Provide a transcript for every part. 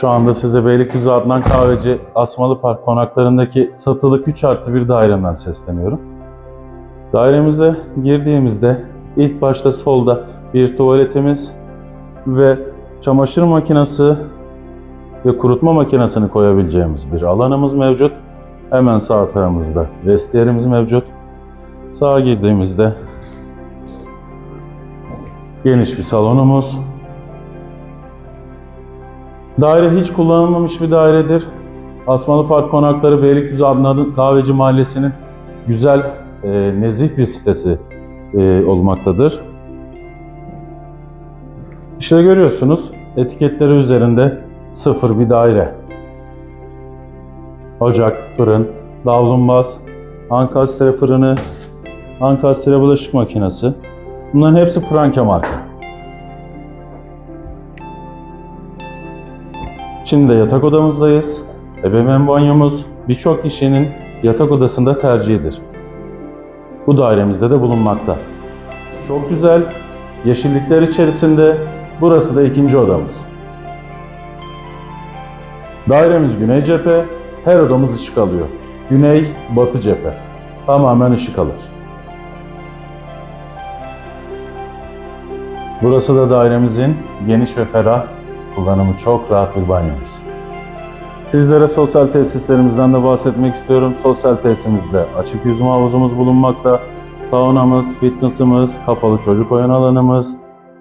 Şu anda size Beylikdüzü Adnan Kahveci Asmalı Park konaklarındaki satılık 3 artı 1 dairemden sesleniyorum. Dairemize girdiğimizde ilk başta solda bir tuvaletimiz ve çamaşır makinesi ve kurutma makinesini koyabileceğimiz bir alanımız mevcut. Hemen sağ tarafımızda vestiyerimiz mevcut. Sağa girdiğimizde geniş bir salonumuz. Daire hiç kullanılmamış bir dairedir. Asmalı Park Konakları Beylikdüzü Adnan Kahveci Mahallesi'nin güzel, e, nezih bir sitesi e, olmaktadır. İşte görüyorsunuz etiketleri üzerinde sıfır bir daire. Ocak, fırın, davlumbaz, ankastre fırını, ankastre bulaşık makinesi. Bunların hepsi Franke marka. Şimdi de yatak odamızdayız. Ebeveyn banyomuz birçok kişinin yatak odasında tercihidir. Bu dairemizde de bulunmakta. Çok güzel, yeşillikler içerisinde burası da ikinci odamız. Dairemiz güney cephe, her odamız ışık alıyor. Güney, batı cephe. Tamamen ışık alır. Burası da dairemizin geniş ve ferah, kullanımı çok rahat bir banyomuz. Sizlere sosyal tesislerimizden de bahsetmek istiyorum. Sosyal tesisimizde açık yüzme havuzumuz bulunmakta. Saunamız, fitness'ımız, kapalı çocuk oyun alanımız,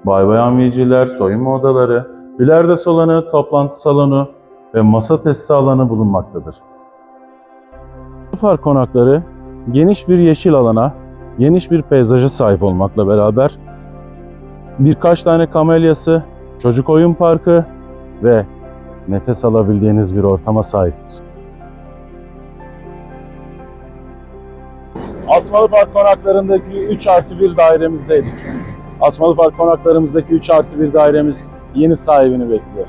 bay bayan VC'ler, soyunma odaları, ileride salonu, toplantı salonu ve masa tesisi alanı bulunmaktadır. Park konakları geniş bir yeşil alana, geniş bir peyzaja sahip olmakla beraber birkaç tane kamelyası, çocuk oyun parkı ve nefes alabildiğiniz bir ortama sahiptir. Asmalı Park konaklarındaki 3 artı 1 dairemizdeydik. Asmalı Park konaklarımızdaki 3 artı 1 dairemiz yeni sahibini bekliyor.